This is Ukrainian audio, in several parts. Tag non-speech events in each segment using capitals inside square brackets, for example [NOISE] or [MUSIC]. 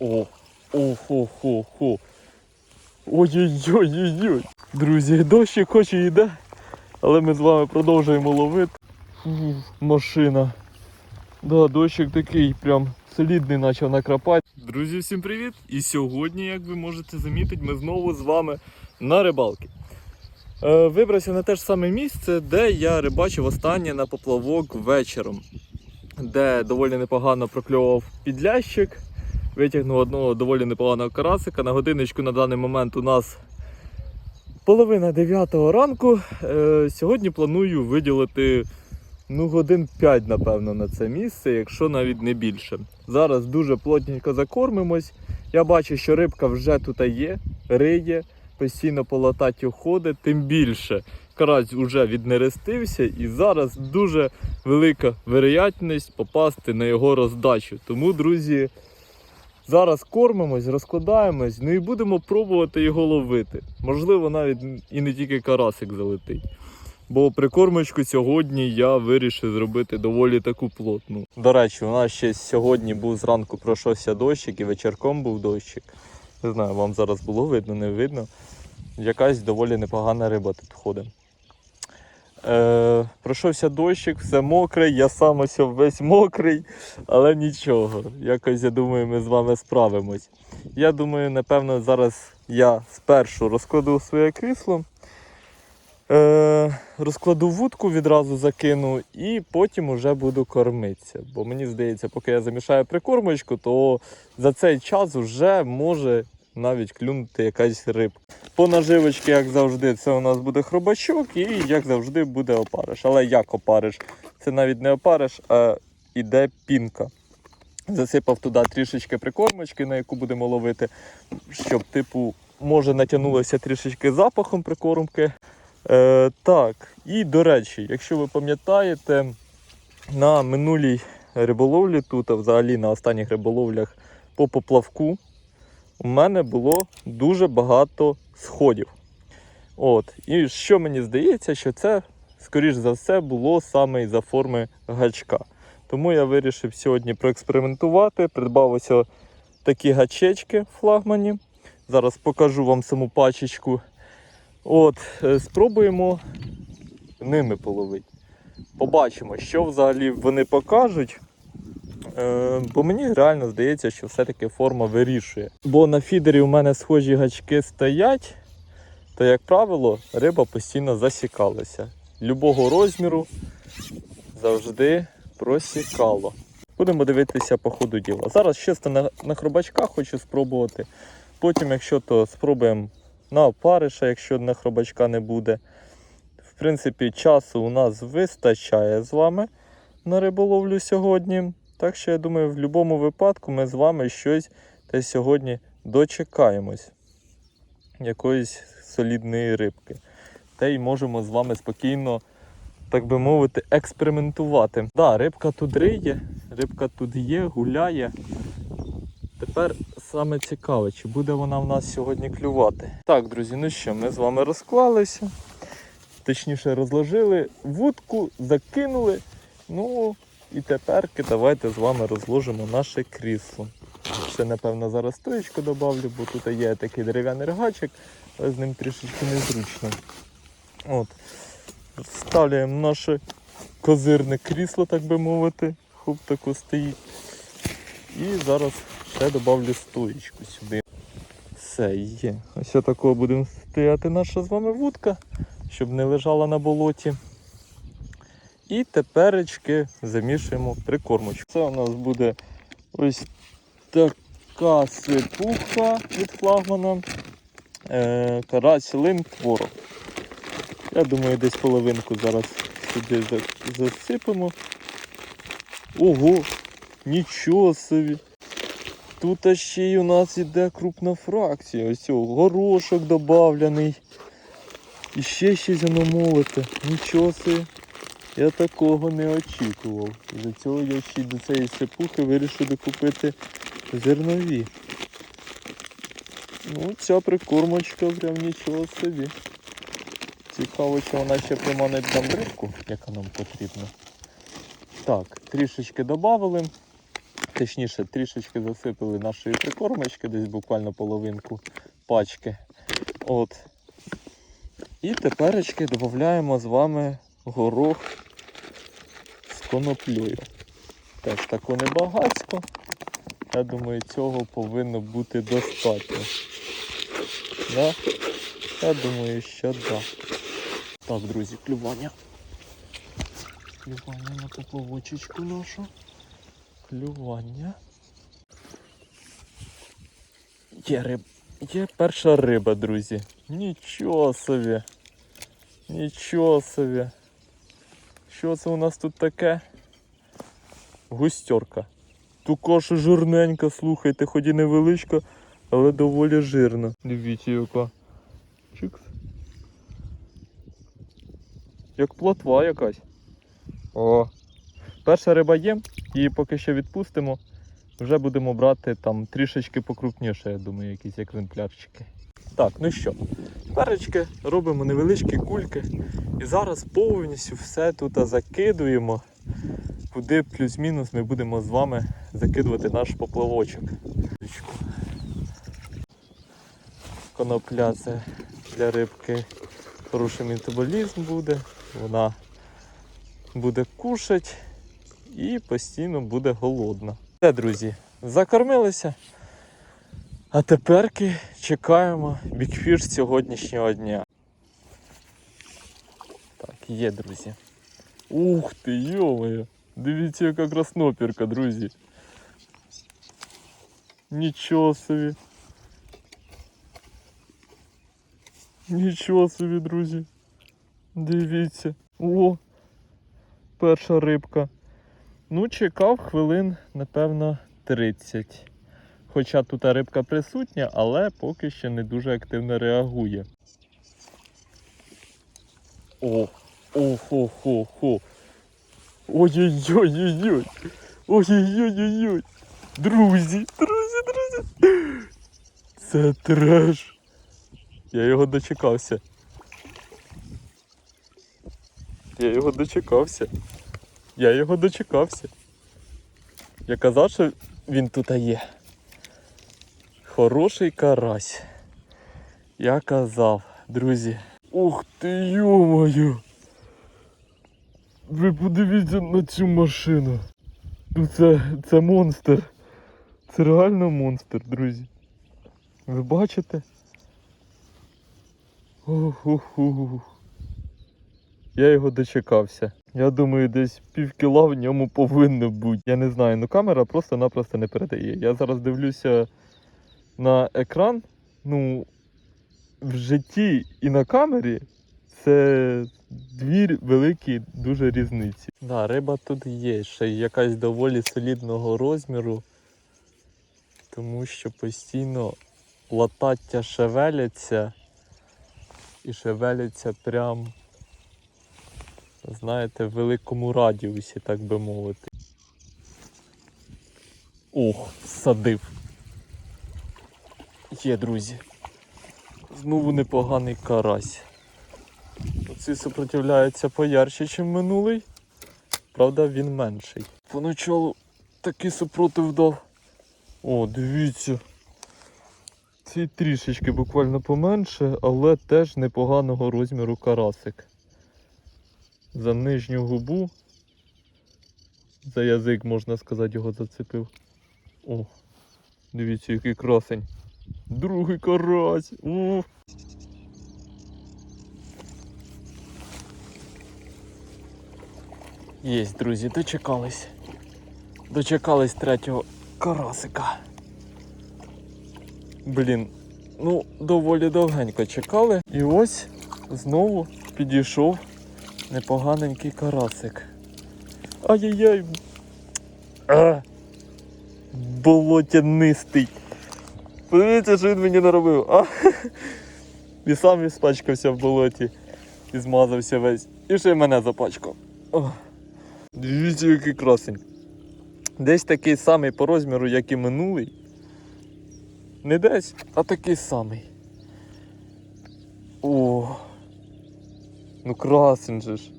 О, охо-хо-хо. Ой-ой-ой-ой-ой. Друзі, дощик хоч і йде, але ми з вами продовжуємо ловити. Фу, машина. Да, дощик такий прям солідний почав накрапати. Друзі, всім привіт! І сьогодні, як ви можете замітити, ми знову з вами на рибалки. Е, вибрався на те ж саме місце, де я рибачив останнє на поплавок вечором, де доволі непогано прокльовував підлящик, витягнув одного доволі непоганого карасика. На годиночку на даний момент у нас половина дев'ятого ранку. Е, сьогодні планую виділити ну, годин 5, напевно, на це місце, якщо навіть не більше. Зараз дуже плотненько закормимось. Я бачу, що рибка вже тут є, риє, постійно по лататю ходить, тим більше. Карась вже віднерестився і зараз дуже велика вероятність попасти на його роздачу. Тому, друзі, зараз кормимось, розкладаємось, ну і будемо пробувати його ловити. Можливо, навіть і не тільки карасик залетить. Бо прикормочку сьогодні я вирішив зробити доволі таку плотну. До речі, у нас ще сьогодні був зранку пройшовся дощик і вечірком був дощик. Не знаю, вам зараз було видно, не видно. Якась доволі непогана риба тут ходить. Е, пройшовся дощик, все мокре, я сам ось весь мокрий, але нічого. Якось я думаю, ми з вами справимось. Я думаю, напевно, зараз я спершу розкладу своє крісло. Е, розкладу вудку, відразу закину і потім уже буду кормитися. Бо мені здається, поки я замішаю прикормочку, то за цей час вже може навіть клюнути якась рибка. По наживочці, як завжди, це у нас буде хробачок і як завжди буде опариш. Але як опариш? Це навіть не опариш, а іде пінка. Засипав туди трішечки прикормочки, на яку будемо ловити, щоб, типу, може натягнулося трішечки запахом прикормки. Е, так, і до речі, якщо ви пам'ятаєте, на минулій риболовлі тут, а взагалі на останніх риболовлях по поплавку, у мене було дуже багато сходів. От. І що мені здається, що це, скоріш за все, було саме із-за форми гачка. Тому я вирішив сьогодні проекспериментувати. Придбав ось такі гачечки флагмані. Зараз покажу вам саму пачечку. От, е, спробуємо ними половити. Побачимо, що взагалі вони покажуть. Е, бо мені реально здається, що все-таки форма вирішує. Бо на фідері у мене схожі гачки стоять, то, як правило, риба постійно засікалася. Любого розміру завжди просікало. Будемо дивитися по ходу діла. Зараз чисто на, на хробачках хочу спробувати. Потім, якщо то спробуємо на опариша, якщо на хробачка не буде. В принципі, часу у нас вистачає з вами на риболовлю сьогодні. Так що я думаю, в будь-якому випадку ми з вами щось та сьогодні дочекаємось. Якоїсь солідної рибки. Та й можемо з вами спокійно, так би мовити, експериментувати. Так, да, рибка тут риє, рибка тут є, гуляє. Тепер саме цікаве, чи буде вона в нас сьогодні клювати. Так, друзі, ну що, ми з вами розклалися. Точніше розложили вудку, закинули. Ну і тепер давайте з вами розложимо наше крісло. Ще, напевно, зараз стоєчку додавлю, бо тут є такий дерев'яний рогачик, але з ним трішечки незручно. От. Вставляємо наше козирне крісло, так би мовити. Хуп таку стоїть. І зараз ще додавлю стоїчку сюди. Все є. Ось такого будемо стояти наша з вами вудка, щоб не лежала на болоті. І теперечки замішуємо прикормочку. Це у нас буде ось така сипуха від флагмана. Е, карась лим творог. Я думаю, десь половинку зараз сюди засипемо. Ого, нічого собі. Тут ще й у нас іде крупна фракція. Ось цього горошок додавлений. І ще щось воно. Нічого собі. Я такого не очікував. За цього я ще до цієї сипухи вирішив докупити зернові. Ну, ця прикормочка прям нічого собі. Цікаво, чи вона ще приманить нам рибку, яка нам потрібна. Так, трішечки додали. точніше, трішечки засипали нашої прикормочки, десь буквально половинку пачки. От. І теперечки додаємо з вами горох коноплею. Теж тако небагацько. Я думаю, цього повинно бути достатньо. Да? Я думаю, що да. Так, друзі, клювання. Клювання на поплавочечку нашу. Клювання. Є риб. Є перша риба, друзі. Нічого собі. Нічого собі. Що це у нас тут таке? Густерка. Також жирненька, слухайте, хоч і невеличка, але доволі жирна. Дивіться яка. Чикс. Як плотва якась. О. Перша риба є, її поки що відпустимо. Вже будемо брати там трішечки покрупніше, я думаю, якісь екземплярчики. Так, ну що, перечки робимо невеличкі кульки. І зараз повністю все тут закидуємо, куди плюс-мінус ми будемо з вами закидувати наш поплавочок. Конопля це для рибки хороший метаболізм буде, вона буде кушати і постійно буде голодна. Все, друзі, закормилися. А теперки чекаємо бікфіш сьогоднішнього дня. Так, є, друзі. Ух ти, йомаю! Дивіться, яка красноперка, друзі. Нічого собі. Нічого собі, друзі. Дивіться. О! Перша рибка. Ну, чекав хвилин, напевно, 30. Хоча тут рибка присутня, але поки що не дуже активно реагує. О, о-хо-хо-хо. Ой-ой-ой-ой-ой. Ой-ой-ой-ой-ой. Друзі, друзі, друзі. Це треш. Я його дочекався. Я його дочекався. Я його дочекався. Я казав, що він тут є. Хороший карась. Я казав, друзі. Ух ти йомаю! Ви подивіться на цю машину. Ну це, це монстр. Це реально монстр, друзі. Ви бачите? Оху. Я його дочекався. Я думаю, десь пів кіла в ньому повинно бути. Я не знаю, ну камера просто-напросто не передає. Я зараз дивлюся на екран. Ну, в житті і на камері це дві великі дуже різниці. Да, риба тут є, ще якась доволі солідного розміру, тому що постійно латаття шевеляться і шевеляться прям, знаєте, в великому радіусі, так би мовити. Ох, садив. Є, друзі. Знову непоганий карась. Оцей супротивляється поярче, ніж минулий. Правда, він менший. Поначалу такий супротив дав. О, дивіться. Цей трішечки буквально поменше, але теж непоганого розміру карасик. За нижню губу. За язик, можна сказати, його зацепив. О, дивіться, який красень. Другий карась. О. Єсть, друзі, дочекались. Дочекались третього карасика. Блін, ну, доволі довгенько чекали. І ось знову підійшов непоганенький карасик. Ай-яй-яй. Болотянистий. Подивіться, що він мені наробив. А? І сам і спачкався в болоті. І змазався весь. І ще й мене запачкав. О. Дивіться, який красень. Десь такий самий по розміру, як і минулий. Не десь, а такий самий. О. Ну красень же ж.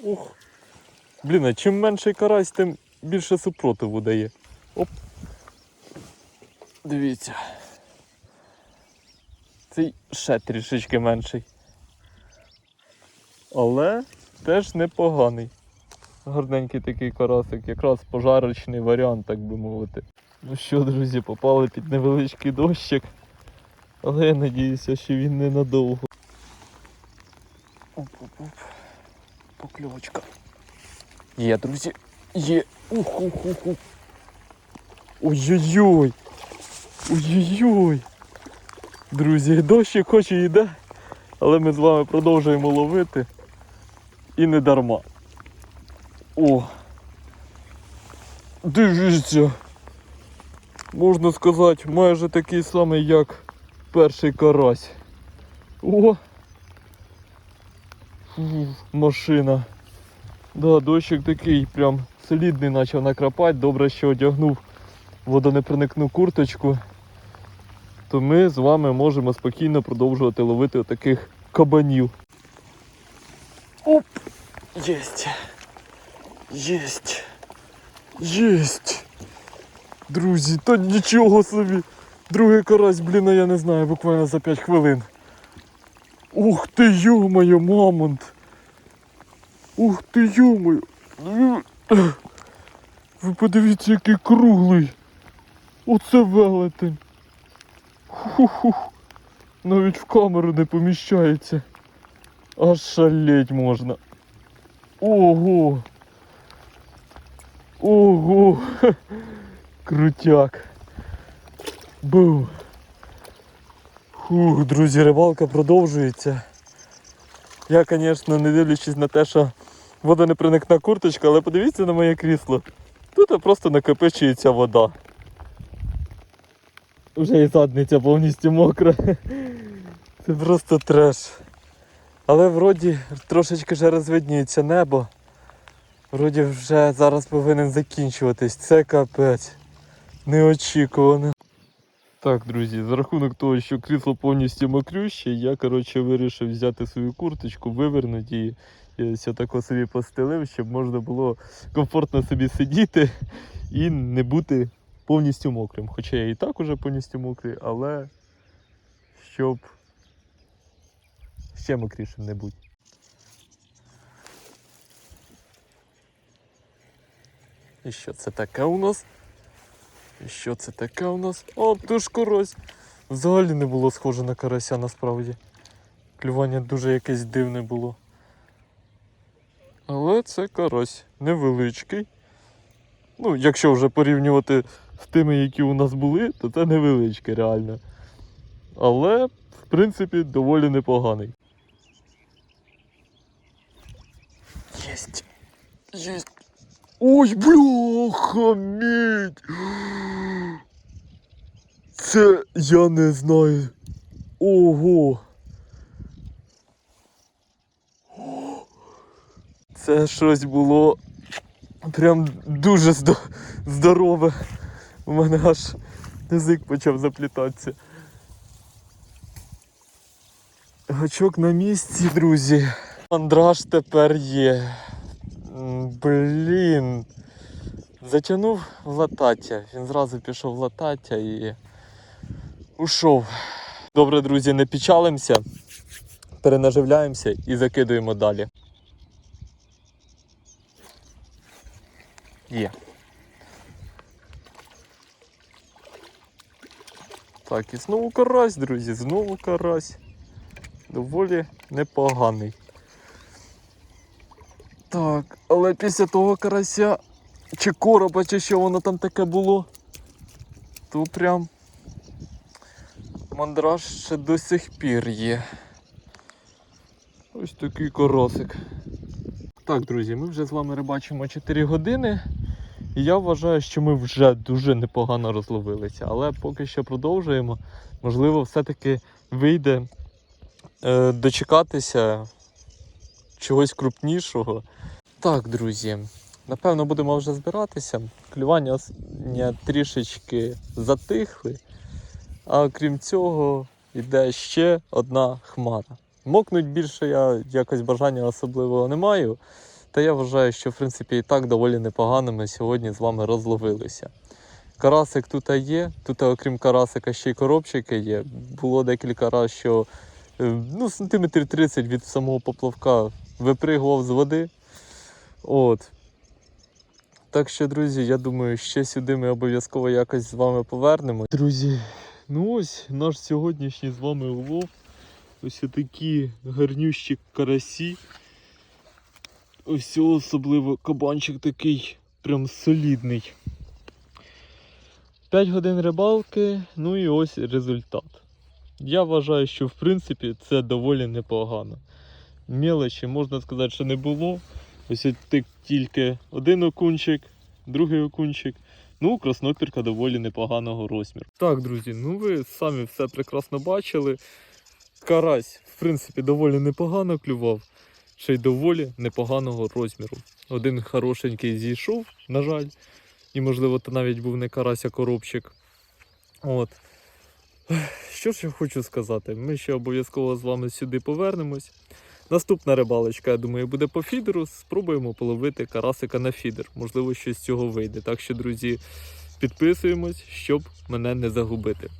Ух. Блін, а чим менший карась, тим більше супротиву дає. Оп. Дивіться. Цей ще трішечки менший. Але теж непоганий. Гарненький такий карасик, якраз пожарочний варіант, так би мовити. Ну що, друзі, попали під невеличкий дощик. Але я надіюся, що він ненадовго. Оп-оп-оп. Покльовочка. Є, друзі. Є. Ух-ух-ух-ух. Ой-ой-ой. Ой-ой-ой. Друзі, дощик хоч і йде, але ми з вами продовжуємо ловити. І не дарма. О! Дивіться! Можна сказати, майже такий самий, як перший карась. О! Фу, машина. Да, дощик такий прям солідний почав накрапати. Добре, що одягнув водонепроникну курточку. То ми з вами можемо спокійно продовжувати ловити таких кабанів. Оп! Єсть! Єсть! Єсть! Друзі, та нічого собі! Другий карась, блін, я не знаю, буквально за 5 хвилин. Ух ти, йо-моє, мамонт! Ух ти, йо-моє! Ви подивіться, який круглий! Оце велетень! Ху-ху-ху! Навіть в камеру не поміщається. Аж шалеть можна. Ого! Ого! Крутяк! Бу! Фух, друзі, рибалка продовжується. Я, звісно, не дивлячись на те, що водонепроникна курточка, але подивіться на моє крісло. Тут просто накопичується вода. Вже і задниця повністю мокра. [LAUGHS] Це просто треш. Але вроді трошечки вже розвиднюється небо. Вроді вже зараз повинен закінчуватись. Це капець. Неочікувано. Так, друзі, за рахунок того, що крісло повністю мокрюще, я коротше вирішив взяти свою курточку, вивернути її. І ось тако собі постелив, щоб можна було комфортно собі сидіти і не бути повністю мокрим. Хоча я і так уже повністю мокрий, але щоб ще мокрішим не бути. І що це таке у нас? І що це таке у нас? О, ти ж карась! Взагалі не було схоже на карася насправді. Клювання дуже якесь дивне було. Але це карась невеличкий. Ну, якщо вже порівнювати з тими, які у нас були, то це невеличкий реально. Але, в принципі, доволі непоганий. Єсть! Єсть! Ой, бляха, мідь! Це я не знаю. Ого! Це щось було прям дуже здо- здорове. У мене аж язик почав заплітатися. Гачок на місці, друзі. Мандраж тепер є. Блін. Затягнув в латаття. Він зразу пішов в латаття і ушов. Добре, друзі, не печалимося, перенаживляємося і закидуємо далі. Є. Так, і знову карась, друзі, знову карась. Доволі непоганий. Так, але після того карася чи короба, чи що воно там таке було, то прям мандраж ще до сих пір є. Ось такий карасик. Так, друзі, ми вже з вами рибачимо 4 години. І я вважаю, що ми вже дуже непогано розловилися. Але поки що продовжуємо. Можливо, все-таки вийде е, дочекатися чогось крупнішого. Так, друзі, напевно, будемо вже збиратися. Клювання трішечки затихли. А крім цього, йде ще одна хмара. Мокнуть більше я якось бажання особливого не маю. Та я вважаю, що в принципі і так доволі непогано ми сьогодні з вами розловилися. Карасик тут є, тут окрім карасика ще й коробчики є. Було декілька разів, що е, ну, сантиметрів 30 від самого поплавка випригував з води. От. Так що, друзі, я думаю, ще сюди ми обов'язково якось з вами повернемо. Друзі, ну ось наш сьогоднішній з вами улов. Ось такі гарнющі карасі. Ось особливо кабанчик такий прям солідний. 5 годин рибалки, ну і ось результат. Я вважаю, що в принципі це доволі непогано. Мелочі, можна сказати, що не було. Ось тільки один окунчик, другий окунчик. Ну, краснопірка доволі непоганого розміру. Так, друзі, ну ви самі все прекрасно бачили. Карась, в принципі, доволі непогано клював, ще й доволі непоганого розміру. Один хорошенький зійшов, на жаль, і, можливо, то навіть був не карась, а коробчик. От. Що ж я хочу сказати? Ми ще обов'язково з вами сюди повернемось. Наступна рибалочка, я думаю, буде по фідеру. Спробуємо половити карасика на фідер. Можливо, щось з цього вийде. Так що, друзі, підписуємось, щоб мене не загубити.